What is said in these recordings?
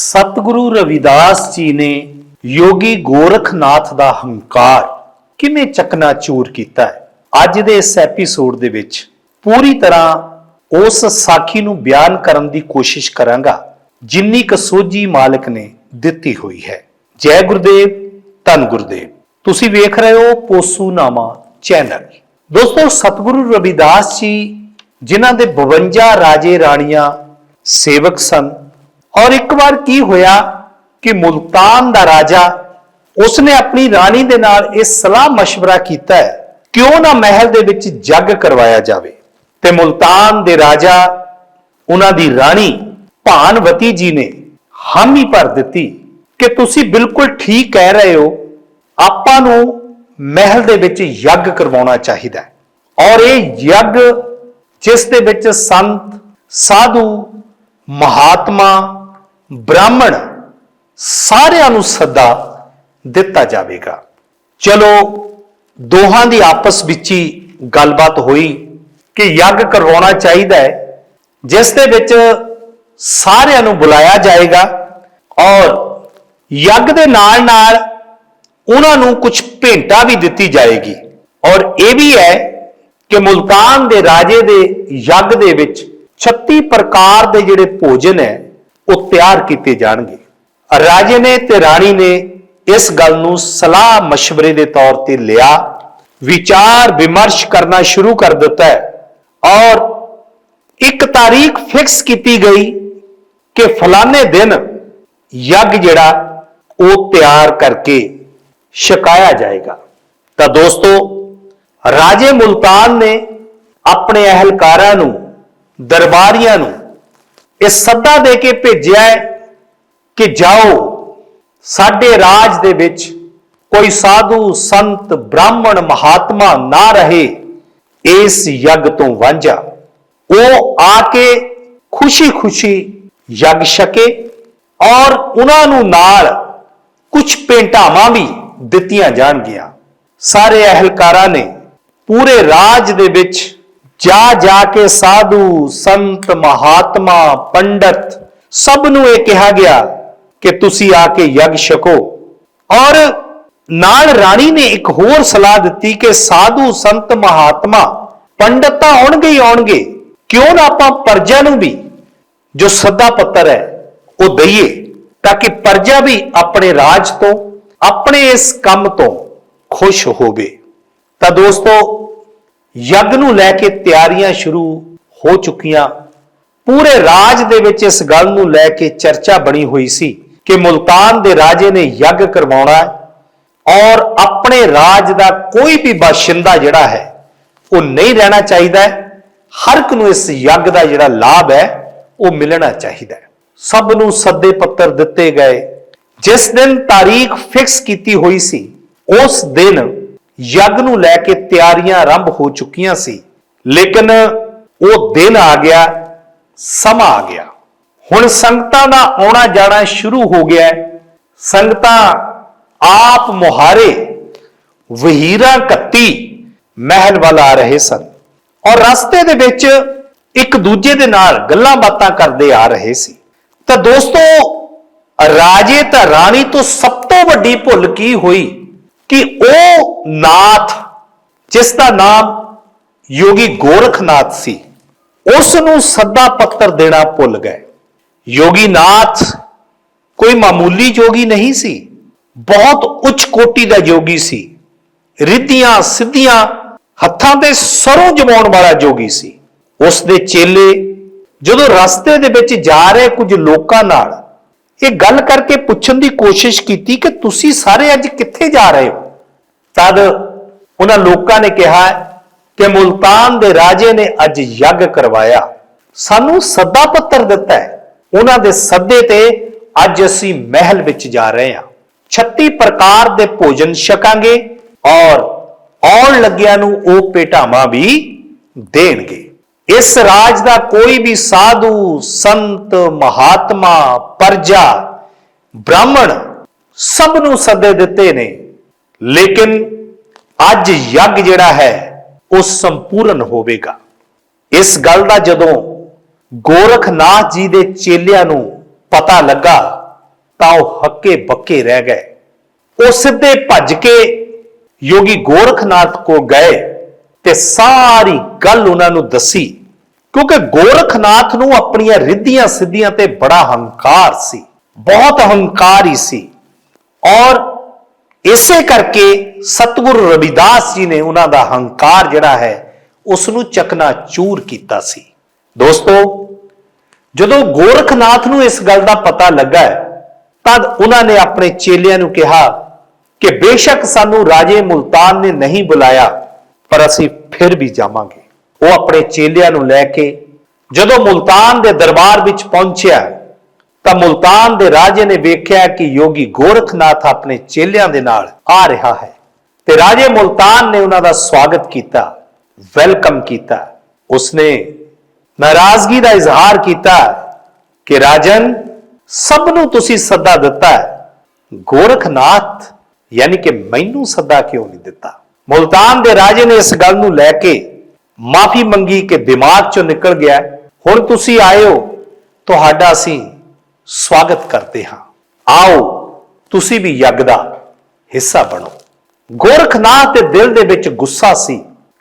ਸਤਿਗੁਰੂ ਰਵਿਦਾਸ ਜੀ ਨੇ ਯੋਗੀ ਗੋਰਖਨਾਥ ਦਾ ਹੰਕਾਰ ਕਿਵੇਂ ਚਕਨਾਚੂਰ ਕੀਤਾ ਹੈ? ਅੱਜ ਦੇ ਇਸ ਐਪੀਸੋਡ ਦੇ ਵਿੱਚ ਪੂਰੀ ਤਰ੍ਹਾਂ ਉਸ ਸਾਖੀ ਨੂੰ ਬਿਆਨ ਕਰਨ ਦੀ ਕੋਸ਼ਿਸ਼ ਕਰਾਂਗਾ, ਜਿੰਨੀ ਕੁ ਸੋਝੀ ਮਾਲਕ ਨੇ ਦਿੱਤੀ ਹੋਈ ਹੈ। ਜੈ ਗੁਰਦੇਵ, ਧੰਨ ਗੁਰਦੇਵ। ਤੁਸੀਂ ਵੇਖ ਰਹੇ ਹੋ ਪੋਸੂਨਾਮਾ ਚੈਨਲ। ਦੋਸਤੋ, ਸਤਿਗੁਰੂ ਰਵਿਦਾਸ ਜੀ, ਜਿਨ੍ਹਾਂ ਦੇ 52 ਰਾਜੇ ਰਾਣੀਆਂ ਸੇਵਕ ਸਨ ਔਰ ਇੱਕ ਵਾਰ ਕੀ ਹੋਇਆ ਕਿ ਮੁਲਤਾਨ ਦਾ ਰਾਜਾ ਉਸਨੇ ਆਪਣੀ ਰਾਣੀ ਦੇ ਨਾਲ ਇਹ ਸਲਾਹ ਮਸ਼ਵਰਾ ਕੀਤਾ ਹੈ, ਕਿਉਂ ਨਾ ਮਹਿਲ ਦੇ ਵਿੱਚ ਜੱਗ ਕਰਵਾਇਆ ਜਾਵੇ। ਤੇ ਮੁਲਤਾਨ ਦੇ ਰਾਜਾ, ਉਹਨਾਂ ਦੀ ਰਾਣੀ ਭਾਨਵਤੀ ਜੀ ਨੇ ਹਾਮੀ ਭਰ ਦਿੱਤੀ ਕਿ ਤੁਸੀਂ ਬਿਲਕੁਲ ਠੀਕ ਕਹਿ ਰਹੇ ਹੋ, ਆਪਾਂ ਨੂੰ ਮਹਿਲ ਦੇ ਵਿੱਚ ਯੱਗ ਕਰਵਾਉਣਾ ਚਾਹੀਦਾ ਹੈ। ਔਰ ਇਹ ਯੱਗ ਜਿਸ ਦੇ ਵਿੱਚ ਸੰਤ, ਸਾਧੂ, ਮਹਾਤਮਾ ਬ੍ਰਾਹਮਣ ਸਾਰਿਆਂ ਨੂੰ ਸੱਦਾ ਦਿੱਤਾ ਜਾਵੇਗਾ। ਚਲੋ, ਦੋਹਾਂ ਦੀ ਆਪਸ ਵਿੱਚ ਹੀ ਗੱਲਬਾਤ ਹੋਈ ਕਿ ਯੱਗ ਕਰਵਾਉਣਾ ਚਾਹੀਦਾ ਹੈ, ਜਿਸ ਦੇ ਵਿੱਚ ਸਾਰਿਆਂ ਨੂੰ ਬੁਲਾਇਆ ਜਾਏਗਾ ਔਰ ਯੱਗ ਦੇ ਨਾਲ ਨਾਲ ਉਹਨਾਂ ਨੂੰ ਕੁਝ ਭੇਂਟਾ ਵੀ ਦਿੱਤੀ ਜਾਏਗੀ। ਔਰ ਇਹ ਵੀ ਹੈ ਕਿ ਮੁਲਤਾਨ ਦੇ ਰਾਜੇ ਦੇ ਯੱਗ ਦੇ ਵਿੱਚ 36 ਪ੍ਰਕਾਰ ਦੇ ਜਿਹੜੇ ਭੋਜਨ ਹੈ ਉਹ ਤਿਆਰ ਕੀਤੇ ਜਾਣਗੇ। ਰਾਜੇ ਨੇ ਤੇ ਰਾਣੀ ਨੇ ਇਸ ਗੱਲ ਨੂੰ ਸਲਾਹ مشਵਰੇ ਦੇ ਤੌਰ ਤੇ ਲਿਆ, ਵਿਚਾਰ ਵਿਮਰਸ਼ ਕਰਨਾ ਸ਼ੁਰੂ ਕਰ ਦਿੱਤਾ ਹੈ ਔਰ ਇੱਕ ਤਾਰੀਖ ਫਿਕਸ ਕੀਤੀ ਗਈ ਕਿ ਫਲਾਣੇ ਦਿਨ ਯੱਗ ਜਿਹੜਾ ਉਹ ਤਿਆਰ ਕਰਕੇ ਛਕਾਇਆ ਜਾਏਗਾ। ਤਾਂ ਦੋਸਤੋ, ਰਾਜੇ ਮੁਲਤਾਨ ਨੇ ਆਪਣੇ ਅਹਲਕਾਰਾਂ ਨੂੰ, ਦਰਬਾਰੀਆਂ ਨੂੰ ਇਹ ਸੱਦਾ ਦੇ ਕੇ ਭੇਜਿਆ ਹੈ ਕਿ ਜਾਓ, ਸਾਡੇ ਰਾਜ ਦੇ ਵਿੱਚ ਕੋਈ ਸਾਧੂ ਸੰਤ ਬ੍ਰਾਹਮਣ ਮਹਾਤਮਾ ਨਾ ਰਹੇ, ਇਸ ਯੱਗ ਤੋਂ ਵਾਂਝਾ। ਉਹ ਆ ਕੇ ਖੁਸ਼ੀ-ਖੁਸ਼ੀ ਯੱਗ ਛਕੇ ਔਰ ਉਹਨਾਂ ਨੂੰ ਨਾਲ ਕੁਝ ਭੇਂਟਾਵਾਂ ਵੀ ਦਿੱਤੀਆਂ ਜਾਣਗੀਆਂ। ਸਾਰੇ ਅਹਲਕਾਰਾਂ ਨੇ ਪੂਰੇ ਰਾਜ ਦੇ ਵਿੱਚ ਜਾ ਜਾ ਕੇ ਸਾਧੂ, ਸੰਤ, ਮਹਾਤਮਾ, ਪੰਡਤ, ਸਭ ਨੂੰ ਇਹ ਕਿਹਾ ਗਿਆ ਕਿ ਤੁਸੀਂ ਆ ਕੇ ਯੱਗ ਛਕੋ। ਔਰ ਨਾਲ ਰਾਣੀ ਨੇ ਇੱਕ ਹੋਰ ਸਲਾਹ ਦਿੱਤੀ ਕਿ ਸਾਧੂ, ਸੰਤ, ਮਹਾਤਮਾ, ਪੰਡਤ ਤਾਂ ਆਉਣਗੇ ਹੀ ਆਉਣਗੇ, ਕਿਉਂ ਨਾ ਆਪਾਂ ਪਰਜਾ ਨੂੰ ਵੀ ਜੋ ਸੱਦਾ ਪੱਤਰ ਹੈ, ਉਹ ਦਈਏ, ਤਾਂ ਕਿ ਪਰਜਾ ਵੀ ਆਪਣੇ ਰਾਜ ਤੋਂ, ਆਪਣੇ ਇਸ ਕੰਮ ਤੋਂ ਖੁਸ਼ ਹੋਵੇ। ਤਾਂ ਦੋਸਤੋ ਯੱਗ ਨੂੰ ਲੈ ਕੇ ਤਿਆਰੀਆਂ ਸ਼ੁਰੂ ਹੋ ਚੁੱਕੀਆਂ। ਪੂਰੇ ਰਾਜ ਦੇ ਵਿੱਚ ਇਸ ਗੱਲ ਨੂੰ ਲੈ ਕੇ ਚਰਚਾ ਬਣੀ ਹੋਈ ਸੀ ਕਿ ਮੁਲਤਾਨ ਦੇ ਰਾਜੇ ਨੇ ਯੱਗ ਕਰਵਾਉਣਾ ਹੈ ਔਰ ਆਪਣੇ ਰਾਜ ਦਾ ਕੋਈ ਵੀ ਬਾਸ਼ਿੰਦਾ ਜਿਹੜਾ ਹੈ, ਉਹ ਨਹੀਂ ਰਹਿਣਾ ਚਾਹੀਦਾ ਹਰ ਇੱਕ ਨੂੰ ਇਸ ਯੱਗ ਦਾ ਜਿਹੜਾ ਲਾਭ ਹੈ, ਉਹ ਮਿਲਣਾ ਚਾਹੀਦਾ ਸਭ ਨੂੰ ਸੱਦੇ ਪੱਤਰ ਦਿੱਤੇ ਗਏ। ਜਿਸ ਦਿਨ ਤਾਰੀਖ ਫਿਕਸ ਕੀਤੀ ਹੋਈ ਸੀ, ਉਸ ਦਿਨ ਯੱਗ ਨੂੰ ਲੈ ਕੇ ਤਿਆਰੀਆਂ ਆਰੰਭ ਹੋ ਚੁੱਕੀਆਂ ਸੀ, ਲੇਕਿਨ ਉਹ ਦਿਨ ਆ ਗਿਆ, ਸਮਾਂ ਆ ਗਿਆ। ਹੁਣ ਸੰਗਤਾਂ ਦਾ ਆਉਣਾ ਜਾਣਾ ਸ਼ੁਰੂ ਹੋ ਗਿਆ ਸੰਗਤਾਂ ਆਪ ਮੁਹਾਰੇ ਵਹੀਰਾ ਕੱਤੀ ਮਹਿਲ ਵੱਲ ਆ ਰਹੇ ਸਨ ਔਰ ਰਸਤੇ ਦੇ ਵਿੱਚ ਇੱਕ ਦੂਜੇ ਦੇ ਨਾਲ ਗੱਲਾਂ ਬਾਤਾਂ ਕਰਦੇ ਆ ਰਹੇ ਸੀ। ਤਾਂ ਦੋਸਤੋ, ਰਾਜੇ ਤਾਂ ਰਾਣੀ ਤੋਂ ਸਭ ਤੋਂ ਵੱਡੀ ਭੁੱਲ ਕੀ ਹੋਈ? ਕਿ ਉਹ ਨਾਥ, ਜਿਸ ਦਾ ਨਾਮ ਯੋਗੀ ਗੋਰਖਨਾਥ ਸੀ ਉਸ ਨੂੰ ਸੱਦਾ ਪੱਤਰ ਦੇਣਾ ਭੁੱਲ ਗਏ। ਯੋਗੀ ਨਾਥ ਕੋਈ ਮਾਮੂਲੀ ਯੋਗੀ ਨਹੀਂ ਸੀ, ਬਹੁਤ ਉੱਚ ਕੋਟੀ ਦਾ ਯੋਗੀ ਸੀ, ਰਿੱਧੀਆਂ ਸਿੱਧੀਆਂ ਹੱਥਾਂ ਤੇ ਸਰੋਂ ਜਮਾਉਣ ਵਾਲਾ ਯੋਗੀ ਸੀ। ਉਸ ਦੇ ਚੇਲੇ ਜਦੋਂ ਰਸਤੇ ਦੇ ਵਿੱਚ ਜਾ ਰਹੇ ਕੁਝ ਲੋਕਾਂ ਨਾਲ ਇਹ ਗੱਲ ਕਰਕੇ ਪੁੱਛਣ ਦੀ ਕੋਸ਼ਿਸ਼ ਕੀਤੀ ਕਿ ਤੁਸੀਂ ਸਾਰੇ ਅੱਜ ਕਿੱਥੇ ਜਾ ਰਹੇ ਹੋ? ਤਦ ਉਹਨਾਂ ਲੋਕਾਂ ਨੇ ਕਿਹਾ ਕਿ ਮੁਲਤਾਨ ਦੇ ਰਾਜੇ ਨੇ ਅੱਜ ਯੱਗ ਕਰਵਾਇਆ। ਸਾਨੂੰ ਸੱਦਾ ਪੱਤਰ ਦਿੱਤਾ ਹੈ। ਉਹਨਾਂ ਦੇ ਸੱਦੇ ਤੇ ਅੱਜ ਅਸੀਂ ਮਹਿਲ ਵਿੱਚ ਜਾ ਰਹੇ ਹਾਂ। 36 ਪ੍ਰਕਾਰ ਦੇ ਭੋਜਨ ਛਕਾਂਗੇ ਔਰ ਆਉਣ ਲੱਗਿਆਂ ਨੂੰ ਉਹ ਪੇਟਾਵਾਂ ਵੀ ਦੇਣਗੇ। ਇਸ ਰਾਜ ਦਾ ਕੋਈ ਵੀ ਸਾਧੂ, ਸੰਤ, ਮਹਾਤਮਾ, ਪਰਜਾ, ਬ੍ਰਾਹਮਣ ਸਭ ਨੂੰ ਸੱਦੇ ਦਿੱਤੇ ਨੇ। ਲੇਕਿਨ ਅੱਜ ਯੱਗ ਜਿਹੜਾ ਹੈ, ਉਹ ਸੰਪੂਰਨ ਹੋਵੇਗਾ। ਇਸ ਗੱਲ ਦਾ ਜਦੋਂ ਗੋਰਖਨਾਥ ਜੀ ਦੇ ਚੇਲਿਆਂ ਨੂੰ ਪਤਾ ਲੱਗਾ, ਤਾਂ ਉਹ ਹੱਕੇ ਬੱਕੇ ਰਹਿ ਗਏ। ਉਹ ਸਿੱਧੇ ਭੱਜ ਕੇ ਯੋਗੀ ਗੋਰਖਨਾਥ ਕੋ ਗਏ। ਤੇ ਸਾਰੀ ਗੱਲ ਉਹਨਾਂ ਨੂੰ ਦੱਸੀ। ਕਿਉਂਕਿ ਗੋਰਖਨਾਥ ਨੂੰ ਆਪਣੀਆਂ ਰਿੱਧੀਆਂ ਸਿੱਧੀਆਂ ਤੇ ਬੜਾ ਹੰਕਾਰ ਸੀ, ਬਹੁਤ ਹੰਕਾਰੀ ਸੀ। ਔਰ ਇਸੇ ਕਰਕੇ ਸਤਿਗੁਰੂ ਰਵਿਦਾਸ ਜੀ ਨੇ ਉਹਨਾਂ ਦਾ ਹੰਕਾਰ ਜਿਹੜਾ ਹੈ, ਉਸ ਨੂੰ ਚਕਨਾ ਚੂਰ ਕੀਤਾ ਸੀ। ਦੋਸਤੋ, ਜਦੋਂ ਗੋਰਖਨਾਥ ਨੂੰ ਇਸ ਗੱਲ ਦਾ ਪਤਾ ਲੱਗਾ, ਤਦ ਉਹਨਾਂ ਨੇ ਆਪਣੇ ਚੇਲਿਆਂ ਨੂੰ ਕਿਹਾ ਕਿ ਬੇਸ਼ੱਕ ਸਾਨੂੰ ਰਾਜੇ ਮੁਲਤਾਨ ਨੇ ਨਹੀਂ ਬੁਲਾਇਆ। ਪਰ ਅਸੀਂ ਫਿਰ ਵੀ ਜਾਵਾਂਗੇ। ਉਹ ਆਪਣੇ ਚੇਲਿਆਂ ਨੂੰ ਲੈ ਕੇ ਜਦੋਂ ਮੁਲਤਾਨ ਦੇ ਦਰਬਾਰ ਵਿੱਚ ਪਹੁੰਚਿਆ ਤਾਂ ਮੁਲਤਾਨ ਦੇ ਰਾਜੇ ਨੇ ਵੇਖਿਆ ਕਿ ਯੋਗੀ ਗੋਰਖਨਾਥ ਆਪਣੇ ਚੇਲਿਆਂ ਦੇ ਨਾਲ ਆ ਰਿਹਾ ਹੈ। ਤੇ ਰਾਜੇ ਮੁਲਤਾਨ ਨੇ ਉਹਨਾਂ ਦਾ ਸਵਾਗਤ ਕੀਤਾ, ਵੈਲਕਮ ਕੀਤਾ। ਉਸਨੇ ਨਾਰਾਜ਼ਗੀ ਦਾ ਇਜ਼ਹਾਰ ਕੀਤਾ ਕਿ, ਰਾਜਨ, ਸਭ ਨੂੰ ਤੁਸੀਂ ਸੱਦਾ ਦਿੱਤਾ ਹੈ। ਗੋਰਖਨਾਥ ਯਾਨੀ ਕਿ ਮੈਨੂੰ ਸੱਦਾ ਕਿਉਂ ਨਹੀਂ ਦਿੱਤਾ? ਮੁਲਤਾਨ ਦੇ ਰਾਜੇ ਨੇ ਇਸ ਗੱਲ ਨੂੰ ਲੈ ਕੇ ਮਾਫੀ ਮੰਗੀ ਕਿ ਦਿਮਾਗ ਚੋਂ ਨਿਕਲ ਗਿਆ ਹੁਣ ਤੁਸੀਂ ਆਏ ਹੋ, ਤੁਹਾਡਾ ਅਸੀਂ ਸਵਾਗਤ ਕਰਦੇ ਹਾਂ। ਆਓ, ਤੁਸੀਂ ਵੀ ਯੱਗ ਦਾ ਹਿੱਸਾ ਬਣੋ। ਗੋਰਖਨਾਥ ਦੇ ਦਿਲ ਦੇ ਵਿੱਚ ਗੁੱਸਾ ਸੀ,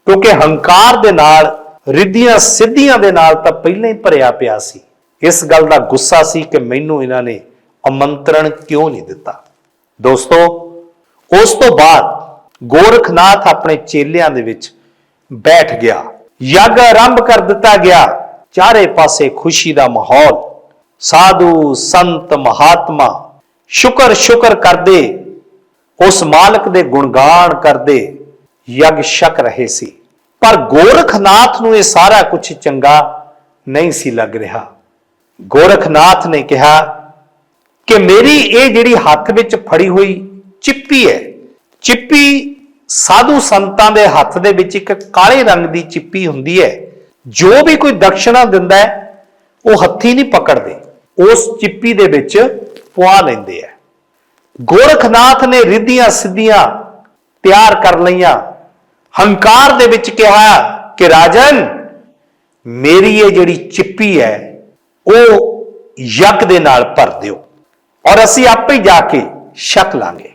ਕਿਉਂਕਿ ਹੰਕਾਰ ਦੇ ਨਾਲ, ਰਿੱਧੀਆਂ ਸਿੱਧੀਆਂ ਦੇ ਨਾਲ ਤਾਂ ਪਹਿਲਾਂ ਹੀ ਭਰਿਆ ਪਿਆ ਸੀ। ਇਸ ਗੱਲ ਦਾ ਗੁੱਸਾ ਸੀ ਕਿ ਮੈਨੂੰ ਇਹਨਾਂ ਨੇ ਆਮੰਤਰਣ ਕਿਉਂ ਨਹੀਂ ਦਿੱਤਾ। ਦੋਸਤੋ, ਉਸ ਤੋਂ ਬਾਅਦ ਗੋਰਖਨਾਥ ਆਪਣੇ ਚੇਲਿਆਂ ਦੇ ਵਿੱਚ ਬੈਠ ਗਿਆ। ਯੱਗ ਆਰੰਭ ਕਰ ਦਿੱਤਾ ਗਿਆ। ਚਾਰੇ ਪਾਸੇ ਖੁਸ਼ੀ ਦਾ ਮਾਹੌਲ। ਸਾਧੂ, ਸੰਤ, ਮਹਾਤਮਾ ਸ਼ੁਕਰ ਸ਼ੁਕਰ ਕਰਦੇ। ਉਸ ਮਾਲਕ ਦੇ ਗੁਣਗਾਨ ਕਰਦੇ। ਯੱਗ ਛਕ ਰਹੇ ਸੀ। ਪਰ ਗੋਰਖਨਾਥ ਨੂੰ ਇਹ ਸਾਰਾ ਕੁਝ ਚੰਗਾ ਨਹੀਂ ਸੀ ਲੱਗ ਰਿਹਾ। ਗੋਰਖਨਾਥ ਨੇ ਕਿਹਾ ਕਿ ਮੇਰੀ ਇਹ ਜਿਹੜੀ ਹੱਥ ਵਿੱਚ ਫੜੀ ਹੋਈ ਚਿੱਪੀ ਹੈ ਚਿੱਪੀ ਸਾਧੂ ਸੰਤਾਂ ਦੇ ਹੱਥ ਦੇ ਵਿੱਚ ਇੱਕ ਕਾਲੇ ਰੰਗ ਦੀ ਚਿੱਪੀ ਹੁੰਦੀ ਹੈ। ਜੋ ਵੀ ਕੋਈ ਦਕਸ਼ਣਾ ਦਿੰਦਾ ਹੈ, ਉਹ ਹੱਥੀ ਨਹੀਂ ਪਕੜਦੇ। ਉਸ ਚਿੱਪੀ ਦੇ ਵਿੱਚ ਪੁਆ ਲੈਂਦੇ ਆ ਗੋਰਖਨਾਥ ਨੇ ਰਿੱਧੀਆਂ ਸਿੱਧੀਆਂ ਤਿਆਰ ਕਰ ਲਈਆਂ। ਹੰਕਾਰ ਦੇ ਵਿੱਚ ਕਿਹਾ ਕਿ, ਰਾਜਨ, ਮੇਰੀ ਇਹ ਜਿਹੜੀ ਚਿੱਪੀ ਹੈ, ਉਹ ਯੱਗ ਦੇ ਨਾਲ ਭਰ ਦਿਓ। ਔਰ ਅਸੀਂ ਆਪੇ ਜਾ ਕੇ ਛਕ ਲਾਂਗੇ।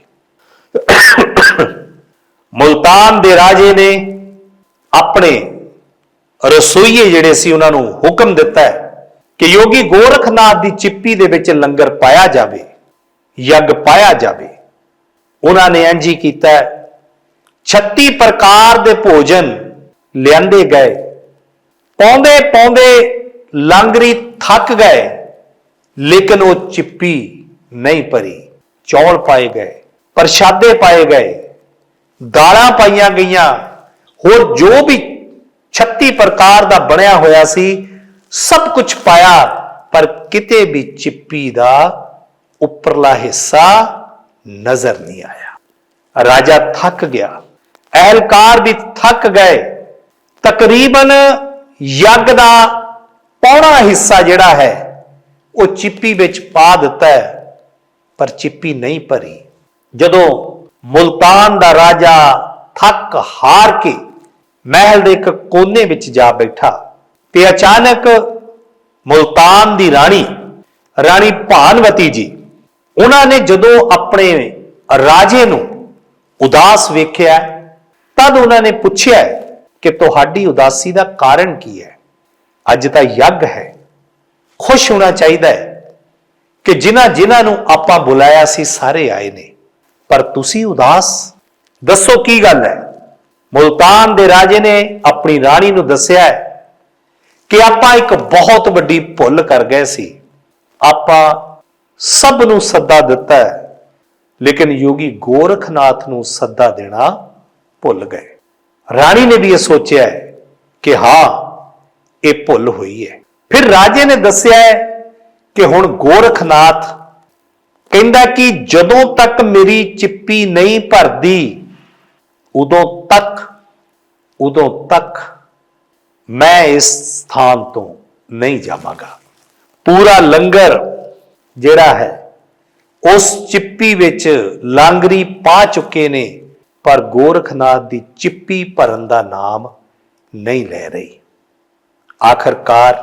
ਮੁਲਤਾਨ ਦੇ ਰਾਜੇ ਨੇ ਆਪਣੇ ਰਸੋਈਏ ਜਿਹੜੇ ਸੀ ਉਹਨਾਂ ਨੂੰ ਹੁਕਮ ਦਿੱਤਾ ਹੈ ਕਿ ਯੋਗੀ ਗੋਰਖਨਾਥ ਦੀ ਚਿੱਪੀ ਦੇ ਵਿੱਚ ਲੰਗਰ ਪਾਇਆ ਜਾਵੇ, ਯੱਗ ਪਾਇਆ ਜਾਵੇ। ਉਹਨਾਂ ਨੇ ਇੰਜ ਹੀ ਕੀਤਾ 36 ਪ੍ਰਕਾਰ ਦੇ ਭੋਜਨ ਲਿਆਂਦੇ ਗਏ। ਪਾਉਂਦੇ ਪਾਉਂਦੇ ਲੰਗਰੀ ਥੱਕ ਗਏ, ਲੇਕਿਨ ਉਹ ਚਿੱਪੀ ਨਹੀਂ ਭਰੀ, ਚੌਲ ਪਾਏ ਗਏ। ਪ੍ਰਸ਼ਾਦੇ ਪਾਏ ਗਏ, ਦਾਲਾਂ ਪਾਈਆਂ ਗਈਆਂ, ਹੋਰ ਜੋ ਵੀ 36 ਪ੍ਰਕਾਰ ਦਾ ਬਣਿਆ ਹੋਇਆ ਸੀ, ਸਭ ਕੁਝ ਪਾਇਆ, ਪਰ ਕਿਤੇ ਵੀ ਚਿੱਪੀ ਦਾ ਉੱਪਰਲਾ ਹਿੱਸਾ ਨਜ਼ਰ ਨਹੀਂ ਆਇਆ। ਰਾਜਾ ਥੱਕ ਗਿਆ, ਅਹਲਕਾਰ ਵੀ ਥੱਕ ਗਏ। ਤਕਰੀਬਨ ਯੱਗ ਦਾ ਪੌਣਾ ਹਿੱਸਾ ਜਿਹੜਾ ਹੈ, ਉਹ ਚਿੱਪੀ ਵਿੱਚ ਪਾ ਦਿੱਤਾ ਪਰ ਚਿੱਪੀ ਨਹੀਂ ਭਰੀ। ਜਦੋਂ ਮੁਲਤਾਨ ਦਾ ਰਾਜਾ ਥੱਕ ਹਾਰ ਕੇ ਮਹਿਲ ਦੇ ਇੱਕ ਕੋਨੇ ਵਿੱਚ ਜਾ ਬੈਠਾ ਤੇ ਅਚਾਨਕ ਮੁਲਤਾਨ ਦੀ ਰਾਣੀ ਰਾਣੀ ਭਾਨਵਤੀ ਜੀ, ਉਹਨਾਂ ਨੇ ਜਦੋਂ ਆਪਣੇ ਰਾਜੇ ਨੂੰ ਉਦਾਸ ਵੇਖਿਆ, ਤਦ ਉਹਨਾਂ ਨੇ ਪੁੱਛਿਆ ਕਿ ਤੁਹਾਡੀ ਉਦਾਸੀ ਦਾ ਕਾਰਨ ਕੀ ਹੈ? ਅੱਜ ਤਾਂ ਯੱਗ ਹੈ। ਖੁਸ਼ ਹੋਣਾ ਚਾਹੀਦਾ ਹੈ ਕਿ ਜਿਨ੍ਹਾਂ ਜਿਨ੍ਹਾਂ ਨੂੰ ਆਪਾਂ ਬੁਲਾਇਆ ਸੀ, ਸਾਰੇ ਆਏ ਨੇ। ਪਰ ਤੁਸੀਂ ਉਦਾਸ? ਦੱਸੋ ਕੀ ਗੱਲ ਹੈ? ਮੁਲਤਾਨ ਦੇ ਰਾਜੇ ਨੇ ਆਪਣੀ ਰਾਣੀ ਨੂੰ ਦੱਸਿਆ ਹੈ ਕਿ ਆਪਾਂ ਇੱਕ ਬਹੁਤ ਵੱਡੀ ਭੁੱਲ ਕਰ ਗਏ ਸੀ। ਆਪਾਂ ਸਭ ਨੂੰ ਸੱਦਾ ਦਿੱਤਾ ਹੈ, ਲੇਕਿਨ ਯੋਗੀ ਗੋਰਖਨਾਥ ਨੂੰ ਸੱਦਾ ਦੇਣਾ ਭੁੱਲ ਗਏ। ਰਾਣੀ ਨੇ ਵੀ ਇਹ ਸੋਚਿਆ ਹੈ ਕਿ ਹਾਂ, ਇਹ ਭੁੱਲ ਹੋਈ ਹੈ। ਫਿਰ ਰਾਜੇ ਨੇ ਦੱਸਿਆ ਹੈ ਕਿ ਹੁਣ ਗੋਰਖਨਾਥ ਕਹਿੰਦਾ ਕਿ ਜਦੋਂ ਤੱਕ ਮੇਰੀ ਚਿੱਪੀ ਨਹੀਂ ਭਰਦੀ, ਉਦੋਂ ਤੱਕ ਉਦੋਂ ਤੱਕ ਮੈਂ ਇਸ ਸਥਾਨ ਤੋਂ ਨਹੀਂ ਜਾਵਾਂਗਾ। ਪੂਰਾ ਲੰਗਰ ਜਿਹੜਾ ਹੈ, ਉਸ ਚਿੱਪੀ ਵਿੱਚ ਲਾਂਗਰੀ ਪਾ ਚੁੱਕੇ ਨੇ, ਪਰ ਗੋਰਖਨਾਥ ਦੀ ਚਿੱਪੀ ਭਰਨ ਦਾ ਨਾਮ ਨਹੀਂ ਲੈ ਰਹੀ। ਆਖਰਕਾਰ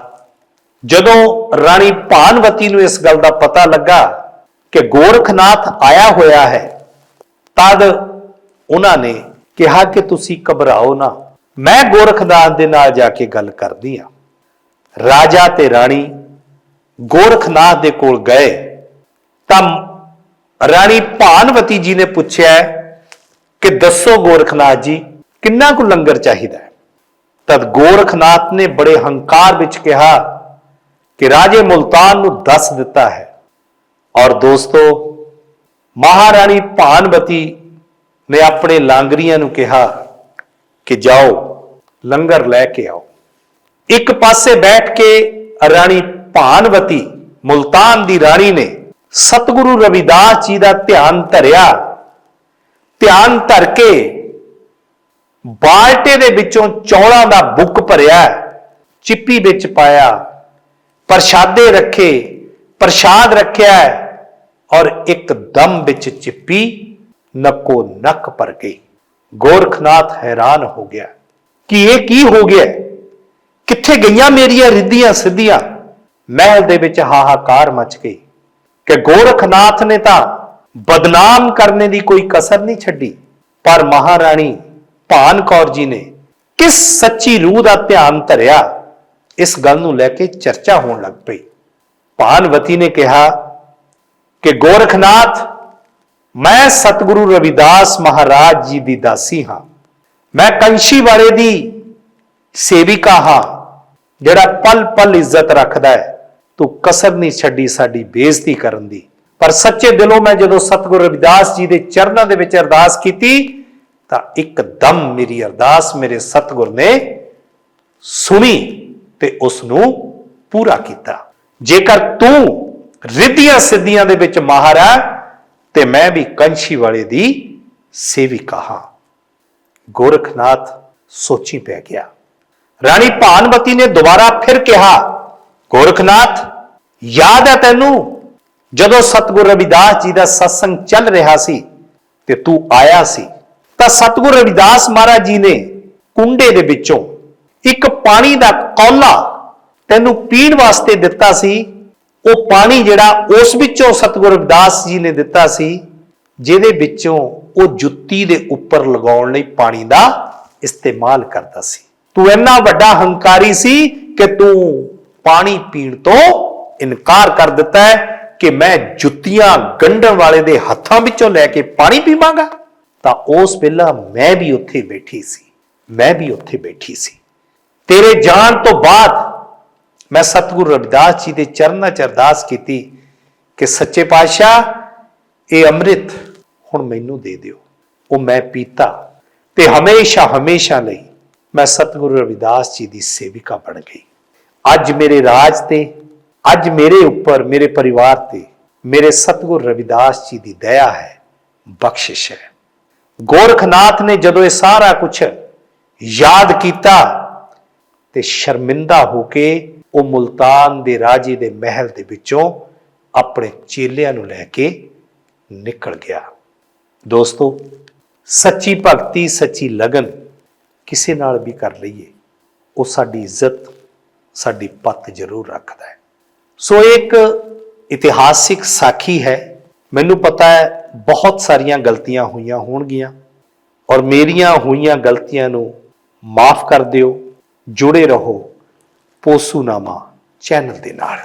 ਜਦੋਂ ਰਾਣੀ ਭਾਨਵਤੀ ਨੂੰ ਇਸ ਗੱਲ ਦਾ ਪਤਾ ਲੱਗਾ ਕਿ ਗੋਰਖਨਾਥ ਆਇਆ ਹੋਇਆ ਹੈ, ਤਦ ਉਹਨਾਂ ਨੇ ਕਿਹਾ ਕਿ ਤੁਸੀਂ ਘਬਰਾਓ ਨਾ। ਮੈਂ ਗੋਰਖਨਾਥ ਦੇ ਨਾਲ ਜਾ ਕੇ ਗੱਲ ਕਰਦੀ ਆ ਰਾਜਾ ਤੇ ਰਾਣੀ ਗੋਰਖਨਾਥ ਦੇ ਕੋਲ ਗਏ। ਤਾਂ ਰਾਣੀ ਭਾਨਵਤੀ ਜੀ ਨੇ ਪੁੱਛਿਆ ਕਿ ਦੱਸੋ ਗੋਰਖਨਾਥ ਜੀ, ਕਿੰਨਾ ਕੁ ਲੰਗਰ ਚਾਹੀਦਾ ਹੈ? ਤਦ ਗੋਰਖਨਾਥ ਨੇ ਬੜੇ ਹੰਕਾਰ ਵਿੱਚ ਕਿਹਾ ਕਿ ਰਾਜੇ ਮੁਲਤਾਨ ਨੂੰ ਦੱਸ ਦਿੱਤਾ ਹੈ ਔਰ ਦੋਸਤੋ, ਮਹਾਰਾਣੀ ਭਾਨਵਤੀ ਨੇ ਆਪਣੇ ਲਾਂਗਰੀਆਂ ਨੂੰ ਕਿਹਾ ਕਿ ਜਾਓ, ਲੰਗਰ ਲੈ ਕੇ ਆਓ। ਇੱਕ ਪਾਸੇ ਬੈਠ ਕੇ ਰਾਣੀ ਭਾਨਵਤੀ, ਮੁਲਤਾਨ ਦੀ ਰਾਣੀ ਨੇ ਸਤਿਗੁਰੂ ਰਵਿਦਾਸ ਜੀ ਦਾ ਧਿਆਨ ਧਰਿਆ। ਧਿਆਨ ਧਰ ਕੇ ਬਾਲਟੇ ਦੇ ਵਿੱਚੋਂ ਚੌਲਾਂ ਦਾ ਬੁੱਕ ਭਰਿਆ, ਚਿੱਪੀ ਵਿੱਚ ਪਾਇਆ, ਪ੍ਰਸ਼ਾਦੇ ਰੱਖੇ ਪ੍ਰਸ਼ਾਦ ਰੱਖਿਆ ਔਰ ਇੱਕ ਦਮ ਵਿੱਚ ਚਿੱਪੀ ਨੱਕੋ ਨੱਕ ਭਰ ਗਈ। ਗੋਰਖਨਾਥ ਹੈਰਾਨ ਹੋ ਗਿਆ ਕਿ ਇਹ ਕੀ ਹੋ ਗਿਆ? ਕਿੱਥੇ ਗਈਆਂ ਮੇਰੀਆਂ ਰਿੱਧੀਆਂ ਸਿੱਧੀਆਂ? ਮਹਿਲ ਦੇ ਵਿੱਚ ਹਾਹਾਕਾਰ ਮਚ ਗਈ ਕਿ ਗੋਰਖਨਾਥ ਨੇ ਤਾਂ ਬਦਨਾਮ ਕਰਨੇ ਦੀ ਕੋਈ ਕਸਰ ਨਹੀਂ ਛੱਡੀ। ਪਰ ਮਹਾਰਾਣੀ ਭਾਨ ਕੌਰ ਜੀ ਨੇ ਕਿਸ ਸੱਚੀ ਰੂਹ ਦਾ ਧਿਆਨ ਧਰਿਆ? ਇਸ ਗੱਲ ਨੂੰ ਲੈ ਕੇ ਚਰਚਾ ਹੋਣ ਲੱਗ ਪਈ। ਭਾਨਵਤੀ ਨੇ ਕਿਹਾ ਕਿ ਗੋਰਖਨਾਥ, ਮੈਂ ਸਤਿਗੁਰੂ ਰਵਿਦਾਸ ਮਹਾਰਾਜ ਜੀ ਦੀ ਦਾਸੀ ਹਾਂ। ਮੈਂ ਕੰਸ਼ੀ ਵਾਲੇ ਦੀ ਸੇਵਿਕਾ ਹਾਂ, ਜਿਹੜਾ ਪਲ ਪਲ ਇੱਜ਼ਤ ਰੱਖਦਾ ਹੈ। ਤੂੰ ਕਸਰ ਨਹੀਂ ਛੱਡੀ ਸਾਡੀ ਬੇਇੱਜ਼ਤੀ ਕਰਨ ਦੀ। ਪਰ ਸੱਚੇ ਦਿਲੋਂ ਮੈਂ ਜਦੋਂ ਸਤਿਗੁਰੂ ਰਵਿਦਾਸ ਜੀ ਦੇ ਚਰਨਾਂ ਦੇ ਵਿੱਚ ਅਰਦਾਸ ਕੀਤੀ, ਤਾਂ ਇੱਕਦਮ ਮੇਰੀ ਅਰਦਾਸ ਮੇਰੇ ਸਤਿਗੁਰ ਨੇ ਸੁਣੀ ਤੇ ਉਸ ਨੂੰ ਪੂਰਾ ਕੀਤਾ। ਜੇਕਰ ਤੂੰ ਰਿੱਧੀਆਂ ਸਿੱਧੀਆਂ ਦੇ ਵਿੱਚ ਮਾਹਰ ਹੈ, ਤੇ ਮੈਂ ਵੀ ਕੰਛੀ ਵਾਲੇ ਦੀ ਸੇਵਿਕਾ ਹਾਂ। ਗੋਰਖਨਾਥ ਸੋਚੀ ਪੈ ਗਿਆ। ਰਾਣੀ ਭਾਨਵਤੀ ਨੇ ਦੁਬਾਰਾ ਫਿਰ ਕਿਹਾ, ਗੋਰਖਨਾਥ, ਯਾਦ ਹੈ ਤੈਨੂੰ, ਜਦੋਂ ਸਤਿਗੁਰ ਰਵਿਦਾਸ ਜੀ ਦਾ ਸਤਸੰਗ ਚੱਲ ਰਿਹਾ ਸੀ ਤੇ ਤੂੰ ਆਇਆ ਸੀ, ਤਾਂ ਸਤਿਗੁਰ ਰਵਿਦਾਸ ਮਹਾਰਾਜ ਜੀ ਨੇ ਕੁੰਡੇ ਦੇ ਵਿੱਚੋਂ ਇੱਕ ਪਾਣੀ ਦਾ ਕੌਲਾ ਤੈਨੂੰ ਪੀਣ ਵਾਸਤੇ ਦਿੱਤਾ ਸੀ, ਉਹ ਪਾਣੀ ਜਿਹੜਾ ਉਸ ਵਿੱਚੋਂ ਸਤਿਗੁਰ ਰਵਿਦਾਸ ਜੀ ਨੇ ਦਿੱਤਾ ਸੀ, ਜਿਹਦੇ ਵਿੱਚੋਂ ਉਹ ਜੁੱਤੀ ਦੇ ਉੱਪਰ ਲਗਾਉਣ ਲਈ ਪਾਣੀ ਦਾ ਇਸਤੇਮਾਲ ਕਰਦਾ ਸੀ। ਤੂੰ ਇੰਨਾ ਵੱਡਾ ਹੰਕਾਰੀ ਸੀ ਕਿ ਤੂੰ ਪਾਣੀ ਪੀਣ ਤੋਂ ਇਨਕਾਰ ਕਰ ਦਿੱਤਾ ਹੈ ਕਿ ਮੈਂ ਜੁੱਤੀਆਂ ਗੰਢਣ ਵਾਲੇ ਦੇ ਹੱਥਾਂ ਵਿੱਚੋਂ ਲੈ ਕੇ ਪਾਣੀ ਪੀਵਾਂਗਾ। ਤਾਂ ਉਸ ਵੇਲਾ ਮੈਂ ਵੀ ਉੱਥੇ ਬੈਠੀ ਸੀ, ਮੈਂ ਵੀ ਉੱਥੇ ਬੈਠੀ ਸੀ। ਤੇਰੇ ਜਾਣ ਤੋਂ ਬਾਅਦ ਮੈਂ ਸਤਿਗੁਰੂ ਰਵਿਦਾਸ ਜੀ ਦੇ ਚਰਨਾਂ 'ਚ ਅਰਦਾਸ ਕੀਤੀ ਕਿ ਸੱਚੇ ਪਾਤਸ਼ਾਹ, ਇਹ ਅੰਮ੍ਰਿਤ ਹੁਣ ਮੈਨੂੰ ਦੇ ਦਿਓ। ਉਹ ਮੈਂ ਪੀਤਾ ਤੇ ਹਮੇਸ਼ਾ ਹਮੇਸ਼ਾ ਲਈ ਮੈਂ ਸਤਿਗੁਰੂ ਰਵਿਦਾਸ ਜੀ ਦੀ ਸੇਵਿਕਾ ਬਣ ਗਈ। ਅੱਜ ਮੇਰੇ ਰਾਜ ਤੇ, ਅੱਜ ਮੇਰੇ ਉੱਪਰ, ਮੇਰੇ ਪਰਿਵਾਰ ਤੇ, ਮੇਰੇ ਸਤਿਗੁਰ ਰਵਿਦਾਸ ਜੀ ਦੀ ਦਇਆ ਹੈ, ਬਖਸ਼ਿਸ਼ ਹੈ। ਗੋਰਖਨਾਥ ਨੇ ਜਦੋਂ ਇਹ ਸਾਰਾ ਕੁਝ ਯਾਦ ਕੀਤਾ ਤੇ ਸ਼ਰਮਿੰਦਾ ਹੋ ਕੇ ਉਹ ਮੁਲਤਾਨ ਦੇ ਰਾਜੇ ਦੇ ਮਹਿਲ ਦੇ ਵਿੱਚੋਂ ਆਪਣੇ ਚੇਲਿਆਂ ਨੂੰ ਲੈ ਕੇ ਨਿਕਲ ਗਿਆ। ਦੋਸਤੋ, ਸੱਚੀ ਭਗਤੀ, ਸੱਚੀ ਲਗਨ ਕਿਸੇ ਨਾਲ ਵੀ ਕਰ ਲਈਏ, ਉਹ ਸਾਡੀ ਇੱਜ਼ਤ, ਸਾਡੀ ਪੱਤ ਜ਼ਰੂਰ ਰੱਖਦਾ ਹੈ। ਸੋ ਇਹ ਇੱਕ ਇਤਿਹਾਸਿਕ ਸਾਖੀ ਹੈ। ਮੈਨੂੰ ਪਤਾ ਹੈ ਬਹੁਤ ਸਾਰੀਆਂ ਗਲਤੀਆਂ ਹੋਈਆਂ ਹੋਣਗੀਆਂ ਔਰ ਮੇਰੀਆਂ ਹੋਈਆਂ ਗਲਤੀਆਂ ਨੂੰ ਮਾਫ ਕਰ ਦਿਓ, ਜੁੜੇ ਰਹੋ ਪੋਸੂਨਾਮਾ ਚੈਨਲ ਦੇ ਨਾਲ।